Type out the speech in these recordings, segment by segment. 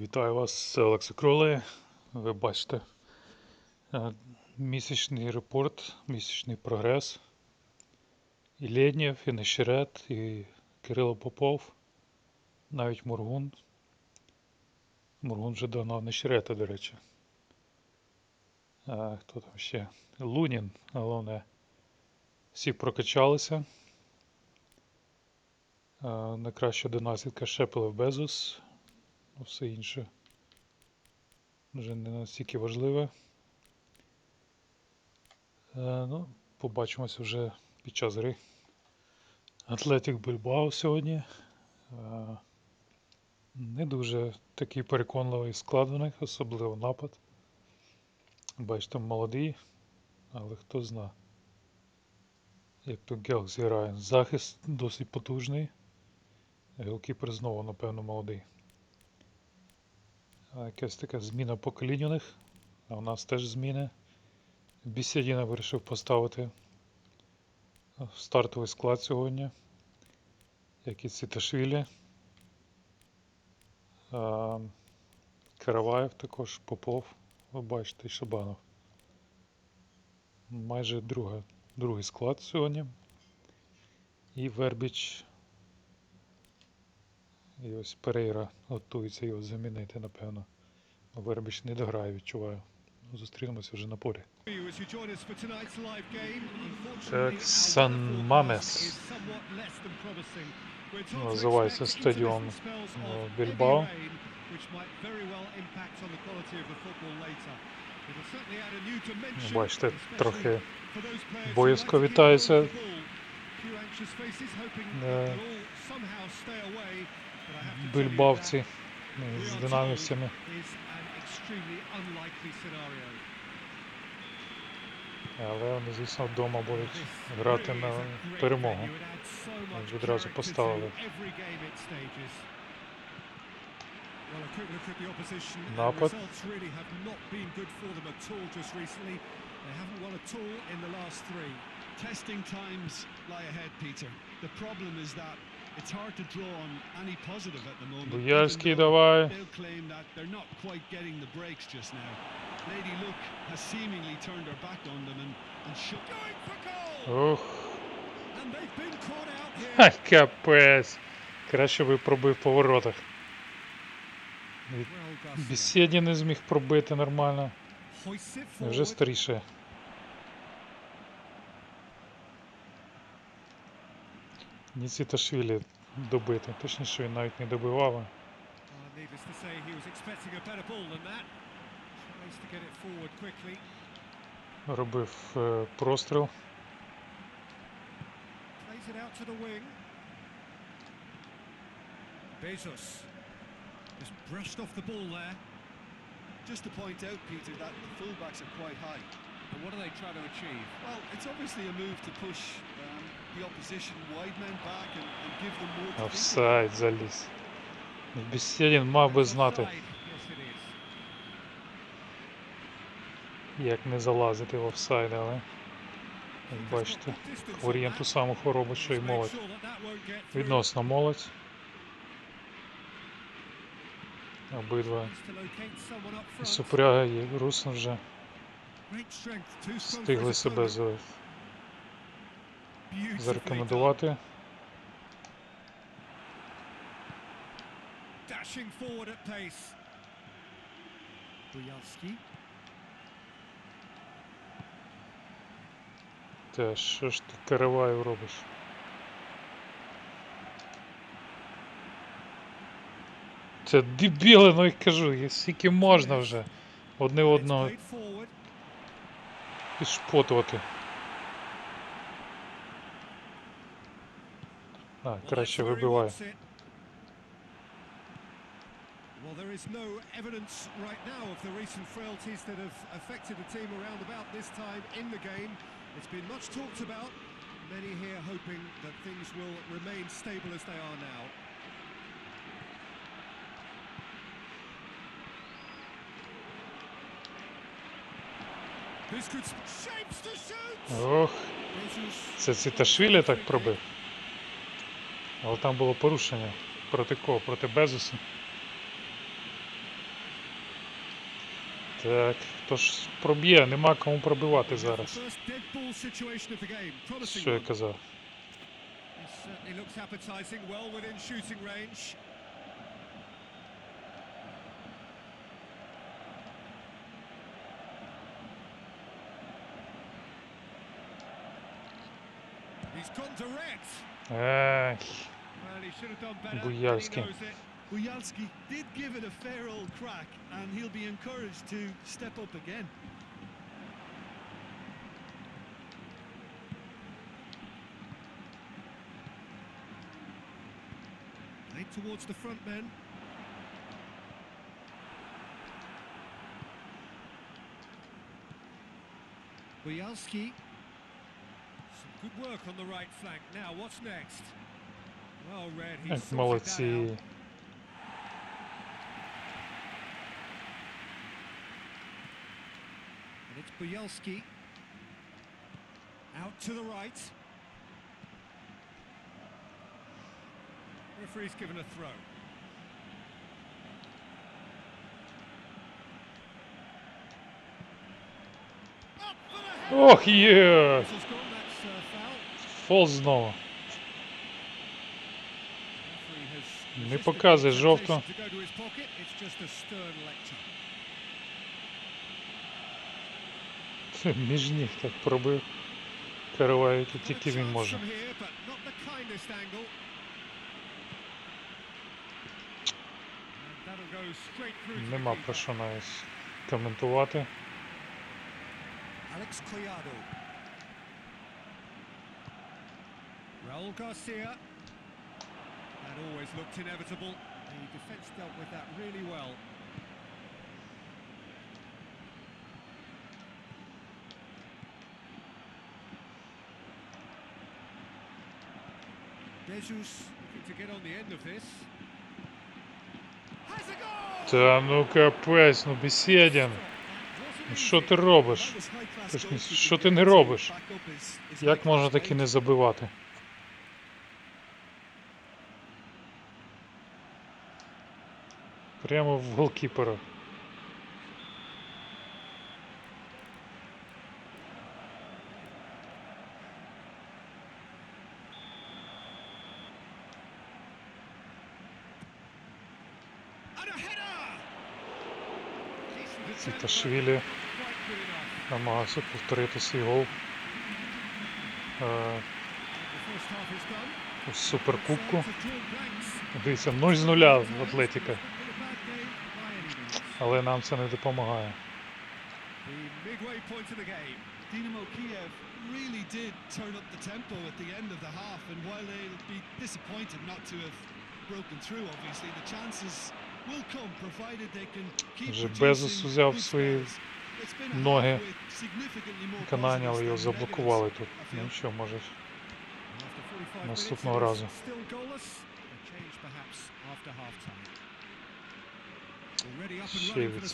Вітаю вас, це Олекса Кроле. Ви бачите е, місячний репорт, місячний прогрес. І Лєднєв, і Нещерет, і Кирило Попов, навіть Мургун. Мургун вже догнав Нещерета, до речі. А, хто там ще? Лунін, головне. Всі прокачалися. А, найкраща донацітка Шепелев Безус. Ну, все інше вже не настільки важливе. Е, ну, побачимося вже під час гри. Атлетик Бильбао сьогодні. Е, не дуже такий переконливий склад у них, особливо напад. Бачите, молодий, але хто зна. Як то Гелк зіграє. Захист досить потужний. Гелкіпер знову, напевно, молодий. Якась така зміна поколінь у них. А у нас теж зміни. Бісєдіна вирішив поставити стартовий склад сьогодні. Як і Циташвілі. А, Караваєв також, Попов, ви бачите, і Шабанов. Майже друга, другий склад сьогодні. І Вербіч. І ось Перейра готується його замінити, напевно. Вербіч не дограє, відчуваю. Зустрінемося вже на полі. Так, Сан Мамес Називається стадіон е, Більбао. Бачите, трохи боязко вітаються. Бильбавці е, з динамівцями. Але вони, звісно, вдома будуть грати на перемогу. Ми відразу поставили. Напад. Testing times lie ahead, Peter. The problem is that it's hard to draw on any positive at the moment. even Буяльський though давай. Ох, ха, капець. Краще би пробив по воротах. Бесєді не зміг пробити нормально. Вже старіше. Ніціташвілі добити. Точніше, він навіть не добивав. а Uh, needless to say, he was expecting a better ball than that. Tries to get it forward quickly. Робив е, простріл. Plays it out to the wing. Bezos just brushed off the ball there. Just to point out, Peter, that the fullbacks are quite high. And what are they trying to achieve? Well, it's obviously a move to push um, Офсайд заліз. Бесєдін мав би знати, як не залазити в офсайд, але як бачите, хворієм ту саму хворобу, що й молодь. Відносно молодь. Обидва. І. Супряга і Русин вже встигли себе opponent. Зарекомендувати. Dashing forward at pace. Bujalski. Та що ж ти Караваєв робиш? Це дебіли, ну я кажу, і скільки можна вже одне одного підшпотувати. А, Well, краще that's where he вибиває. wants it. Well, there is no evidence right now of the recent frailties that have affected the team around about this time in the game. It's been much talked about. Many here hoping that things will remain stable as they are now. This could s- shapes to shoot. Ох, Jesus. це Циташвілі так пробив. Але там було порушення проти кого? Проти Безоса. Так, хто ж проб'є, нема кому пробивати зараз. Що я казав? He's gone direct. Well, he should have done better. Bujalski. Bujalski did give it a fair old crack, and he'll be encouraged to step up again. Played towards the front men. Bujalski some good work on the right flank. Now, what's next? Well read. And Molitsi. And it's Bielski. Out to the right. Referee's given a throw. Oh, yeah! Фол знову. Не показує жовто. Між ніг так пробив. Got a тільки він може. Нема про що навіть коментувати. Alex Collado. Raul Garcia. That always looked inevitable. The defence dealt with that really well. Jesus looking to get on the end of this. Та ну капець, ну бесідін. Ну що ти робиш? Що ти не робиш? Як можна таки не забивати? Прямо в голкіпера. Циташвілі намагався повторити свій гол. Е, у суперкубку. Дивіться, 0 з нуля в Атлетіка. it's not been a bad game by any means. Але нам це не допомагає. The midway point of the game. Dynamo Kiev really did turn up the tempo at the end of the half, and while they'll be disappointed not to have broken through, obviously the chances will come provided they can keep Вже Безос взяв свої ноги Канані, але його заблокували тут. Ну що, може. Наступного разу. is still goalless. A change perhaps after half time. Already up and Ще й від.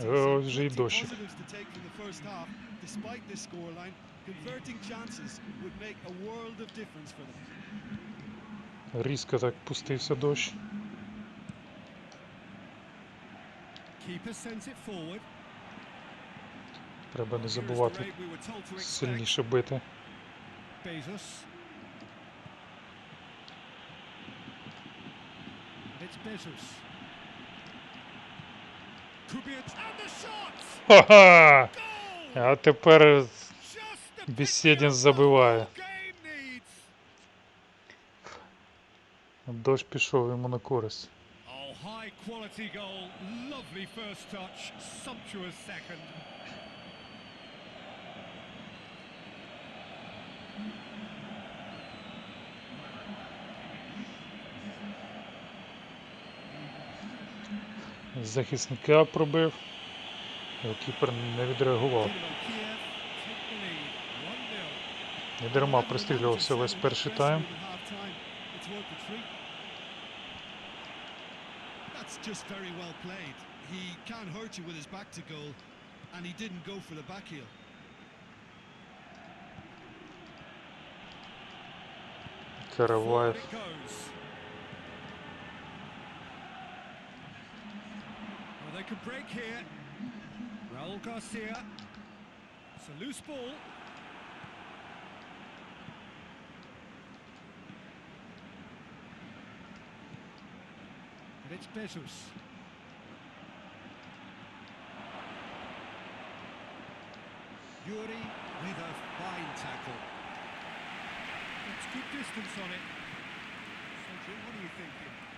Е, and ось вже і дощик. Різко так пустився дощ. Треба не забувати сильніше бити. Bezos. It's Bezos. Ха-ха! А тепер Беседин забиває. дощ пішов йому на користь. Захисника пробив. Кіпер не відреагував. Dynamo Kiev take the lead. 1-0. Не дарма пристрілювався весь перший тайм. Just very well played. He can hurt you with his back to goal, and he didn't go for the back heel. Forward they could break here. Raul Garcia. It's a loose ball. And it's Bezos. Yuri with a fine tackle. That's good distance on it. Cedric, what are you thinking?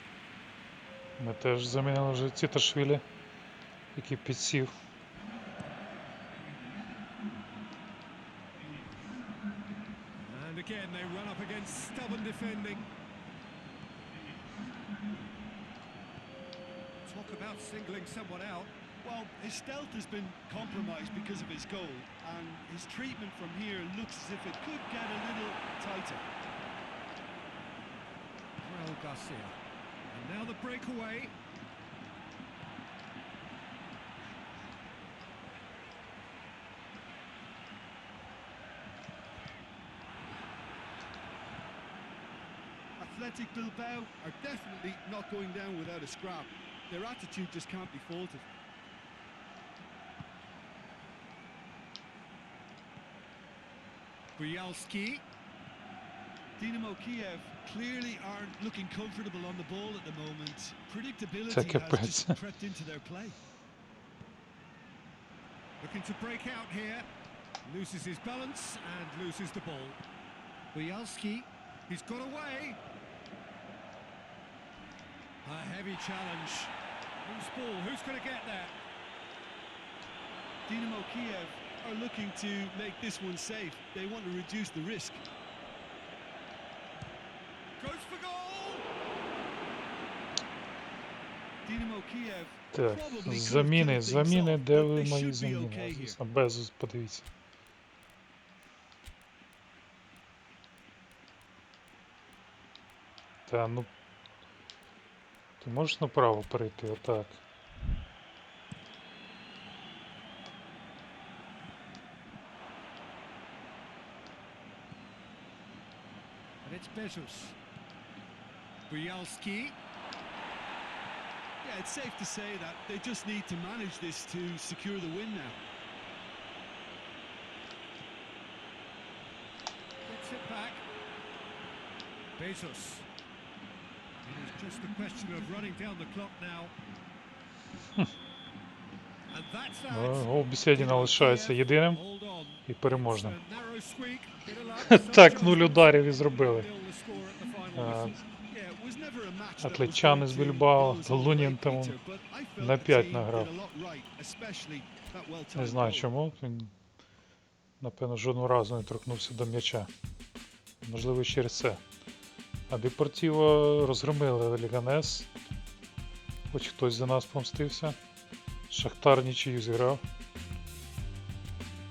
Ми теж замінили вже Тіташвілі, який підсів. And again, they run up against stubborn defending. Talk about singling someone out. Well, his stealth has been compromised because of his goal, and his treatment from here looks as if it could get a little tighter. Raul Garcia. And now the breakaway. Athletic Bilbao are definitely not going down without a scrap. Their attitude just can't be faulted. Bielski. Dynamo Kiev clearly aren't looking comfortable on the ball at the moment. Predictability Take a has breath. just crept into their play. Looking to break out here. Loses his balance and loses the ball. Bielski. He's got away. A heavy challenge. Who's ball? Who's going to get that? Dynamo Kiev are looking to make this one safe. They want to reduce the risk. Так, заміни, заміни, де ви мої заміни? Звісно, Безус, подивіться. Та ну. Ти можеш направо перейти, отак. It's Bezos. Bielski. Yeah, it's safe to say that they just need to manage this to secure the win now. Gets it back. Bezos. It is just a question of running down the clock now. and that's that. Ну, Гол лишається єдиним і переможним. Так, нуль ударів і зробили. Атлетчани з Більбао, та a way, Лунін там Peter, but I felt на the п'ять team награв. Не знаю чому. Він, напевно, жодного разу не торкнувся до м'яча. Можливо, через це. А Депортіво розгромили Ліганес. Хоч хтось за нас помстився. Шахтар нічию зіграв.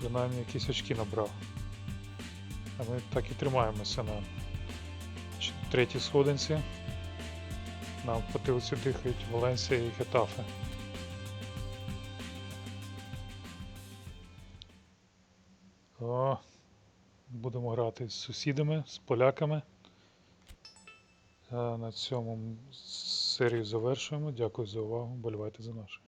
Принаймні якісь очки набрав. А ми так і тримаємося на третій сходинці. Нам по дихають Валенсія і Гетафе. О, будемо грати з сусідами, з поляками. А на цьому серію завершуємо. Дякую за увагу. Болівайте за наше.